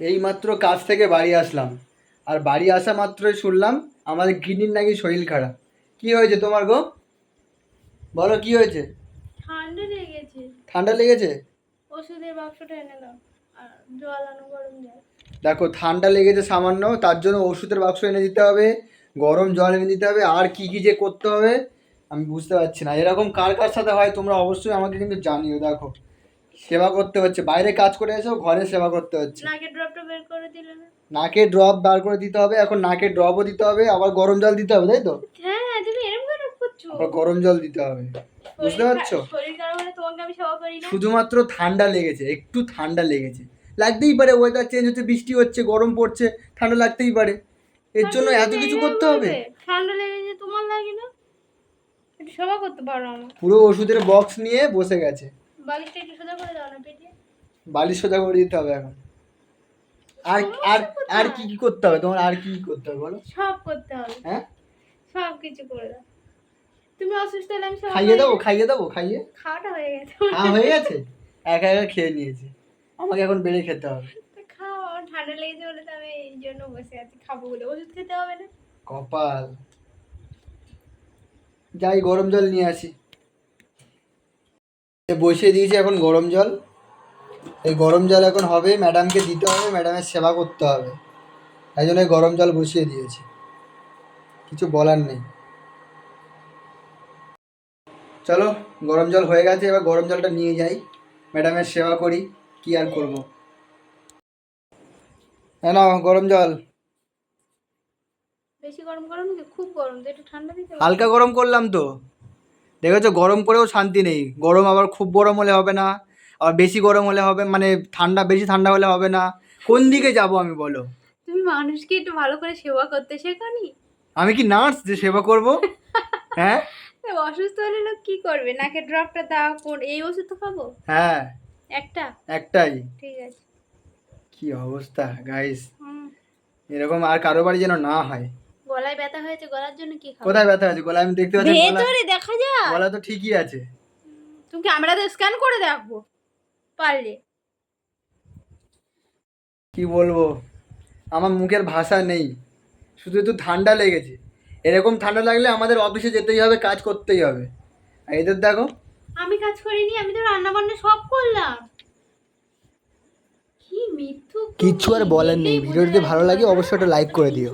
এই মাত্র কাজ থেকে বাড়ি আসলাম। আর বাড়ি আসা মাত্রই শুনলাম আমাদের গিনির নাকি শরীর খারাপ। কি হয়েছে তোমার গো? বলো কি হয়েছে? ঠান্ডা লেগেছে। ঠান্ডা লেগেছে? ওষুধের বাক্সটা এনে দাও আর জল আনো গরম জল। দেখো ঠান্ডা লেগেছে সামান্য তার জন্য ওষুধের বাক্স এনে দিতে হবে গরম জল এনে দিতে হবে আর কি কি যে করতে হবে আমি বুঝতে পারছি না। এরকম কার কার সাথে হয় তোমরা অবশ্যই আমাকে কিন্তু জানিও দেখো। সেবা করতে হচ্ছে। বাইরে কাজ করে এসো ঘরে সেবা করতে হচ্ছে। নাকে ড্রপটা বের করে দিলে না? নাকে ড্রপ বার করে দিতে হবে এখন নাকে ড্রপও দিতে হবে আবার গরম জল দিতে হবে তাই তো? হ্যাঁ তুমি এরকম কেন করছ। আবার গরম জল দিতে হবে। বুঝতে পারছ? শরীর খারাপ হলে তোমাকে আমি সেবা করি না? শুধুমাত্র ঠান্ডা লেগেছে একটু ঠান্ডা লেগেছে। লাগতেই পারে ওয়েদার চেঞ্জ হচ্ছে বৃষ্টি হচ্ছে গরম পড়ছে ঠান্ডা লাগতেই পারে। এর জন্য এত কিছু করতে হবে। ঠান্ডা লেগেছে তোমার লাগে না? সেবা করতে পারো আমার পুরো ওষুধের বক্স নিয়ে বসে গেছে। বালিশটা একটু সোজা করে দাও না পেটে। বালিশ সোজা করে দিতে হবে এখন। আর আর আর কি কি করতে হবে? তোমার আর কি কি করতে হবে বলো? সব করতে হবে। হ্যাঁ? সব কিছু করে দাও। তুমি অসুস্থ হলে আমি সেবা খাইয়ে দেবো খাইয়ে দেবো খাইয়ে? খাওয়াটা হয়ে গেছে। হ্যাঁ হয়ে গেছে? একা একা খেয়ে নিয়েছি। আমাকে এখন বেড়ে খেতে হবে। খাও ঠান্ডা লেগেছে বলে তো আমি এই জন্য বসে আছি খাব বলে। ওষুধ খেতে হবে না? কপাল। যাই গরম জল নিয়ে আসি। বসিয়ে দিয়েছি এখন গরম জল। এই গরম জল এখন হবে ম্যাডামকে দিতে হবে ম্যাডামের সেবা করতে হবে। তাই জন্য গরম জল বসিয়ে দিয়েছি। কিছু বলার নেই। চলো গরম জল হয়ে গেছে এবার গরম জলটা নিয়ে যাই। ম্যাডামের সেবা করি কি আর করব? হ্যাঁ নাও গরম জল। বেশি গরম গরম কি খুব গরম তো একটু ঠান্ডা দিতে হালকা গরম করলাম তো। দেখেছ? গরম করেও শান্তি নেই। গরম আবার খুব গরম হলে হবে না। আবার বেশি গরম হলে হবে মানে ঠান্ডা বেশি ঠান্ডা হলে হবে না। কোন দিকে যাব আমি বলো? তুমি মানুষকে একটু ভালো করে সেবা করতে শেখানি আমি কি নার্স যে সেবা করব? হ্যাঁ? অসুস্থ হলে লোক কি করবে? নাকে ড্রপটা দাও কোন এই ওষুধ তো খাব হ্যাঁ। একটা? একটাই। ঠিক আছে। কি অবস্থা গাইস এরকম আর কারও বাড়ি যেন না হয়। ব্যথা হয়েছে গলার জন্য কি খাব? কোথায় ব্যথা আছে গলা আমি দেখতে পাচ্ছি ভেতরে দেখা যায়। গলা তো ঠিকই আছে। তুমি ক্যামেরাতে স্ক্যান করে দেখব পারলে। কি বলব? আমার মুখের ভাষা নেই। শুধু একটু ঠান্ডা লেগেছে। এরকম ঠান্ডা লাগলে আমাদের অফিসে যেতেই হবে কাজ করতেই হবে। আর এদের দেখো। আমি কাজ করিনি আমি তো রান্না বান্না সব করলাম। কি কিচ্ছু আর বলার নেই। ভিডিও যদি ভালো লাগে অবশ্যই একটা লাইক করে দিও।